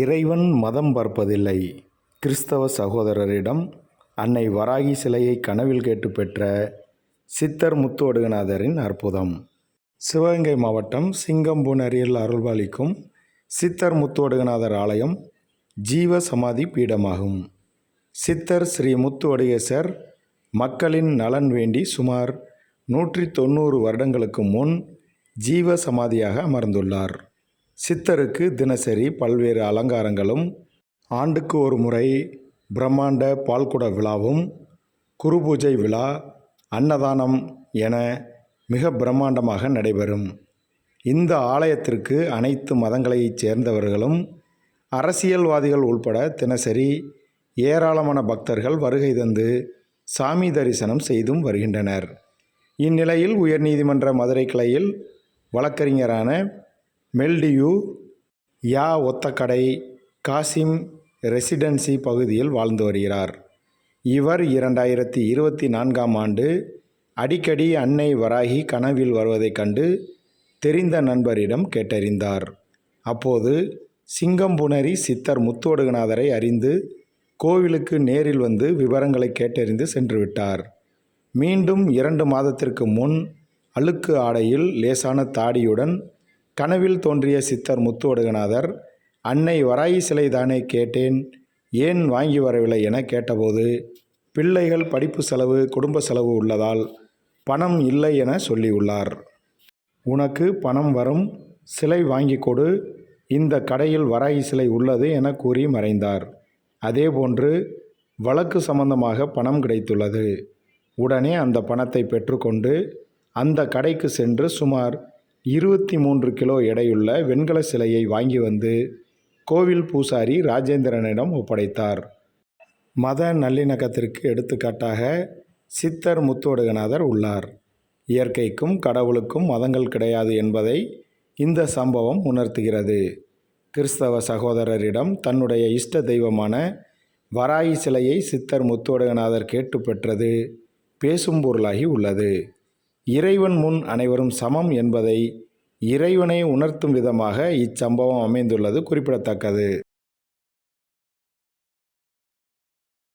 இறைவன் மதம் பார்ப்பதில்லை. கிறிஸ்தவ சகோதரரிடம் அன்னை வராகி சிலையை கனவில் கேட்டு பெற்ற சித்தர் முத்துவடுகநாதரின் அற்புதம். சிவகங்கை மாவட்டம் சிங்கம்பூனரியில் அருள்பாலிக்கும் சித்தர் முத்துவடுகநாதர் ஆலயம் ஜீவ சமாதி பீடமாகும். சித்தர் ஸ்ரீ முத்துவடுகேசர் மக்களின் நலன் வேண்டி சுமார் நூற்றி தொண்ணூறு வருடங்களுக்கு முன் ஜீவ சமாதியாக அமர்ந்துள்ளார். சித்தருக்கு தினசரி பல்வேறு அலங்காரங்களும் ஆண்டுக்கு ஒரு முறை பிரம்மாண்ட பால்குட விழாவும் குரு பூஜை விழா அன்னதானம் என மிக பிரம்மாண்டமாக நடைபெறும். இந்த ஆலயத்திற்கு அனைத்து மதங்களைச் சேர்ந்தவர்களும் அரசியல்வாதிகள் உள்பட தினசரி ஏராளமான பக்தர்கள் வருகை தந்து சாமி தரிசனம் செய்தும் வருகின்றனர். இந்நிலையில் உயர்நீதிமன்ற மதுரை கிளையில் வழக்கறிஞரான மெல்டியூ யா ஒத்தக்கடை காசிம் ரெசிடென்சி பகுதியில் வாழ்ந்து வருகிறார். இவர் இரண்டாயிரத்தி இருபத்தி நான்காம் ஆண்டு அடிக்கடி அன்னை வராகி கனவில் வருவதைக் கண்டு தெரிந்த நண்பரிடம் கேட்டறிந்தார். அப்போது சிங்கம்புணரி சித்தர் முத்தோடுகநாதரை அறிந்து கோவிலுக்கு நேரில் வந்து விவரங்களை கேட்டறிந்து சென்றுவிட்டார். மீண்டும் இரண்டு மாதத்திற்கு முன் அழுக்கு ஆடையில் லேசான தாடியுடன் கனவில் தோன்றிய சித்தர் முத்துவடுகநாதர் அன்னை வராகி சிலை தானே கேட்டேன் ஏன் வாங்கி வரவில்லை? என கேட்டபோது பிள்ளைகள் படிப்பு செலவு குடும்ப செலவு உள்ளதால் பணம் இல்லை என சொல்லியுள்ளார். உனக்கு பணம் வரும் சிலை வாங்கி கொடு இந்த கடையில் வராகி சிலை உள்ளது என கூறி மறைந்தார். அதேபோன்று வழக்கு சம்பந்தமாக பணம் கிடைத்துள்ளது. உடனே அந்த பணத்தை பெற்றுக்கொண்டு அந்த கடைக்கு சென்று சுமார் இருபத்தி மூன்று கிலோ எடையுள்ள வெண்கல சிலையை வாங்கி வந்து கோவில் பூசாரி ராஜேந்திரனிடம் ஒப்படைத்தார். மத நல்லிணக்கத்திற்கு எடுத்துக்காட்டாக சித்தர் முத்துவடுகநாதர் உள்ளார். இயற்கைக்கும் கடவுளுக்கும் மதங்கள் கிடையாது என்பதை இந்த சம்பவம் உணர்த்துகிறது. கிறிஸ்தவ சகோதரரிடம் தன்னுடைய இஷ்ட தெய்வமான வராயி சிலையை சித்தர் முத்துவடுகநாதர் கேட்டு பெற்றது பேசும் பொருளாகி உள்ளது. இறைவன் முன் அனைவரும் சமம் என்பதை இறைவனை உணர்த்தும் விதமாக இச்சம்பவம் அமைந்துள்ளது குறிப்பிடத்தக்கது.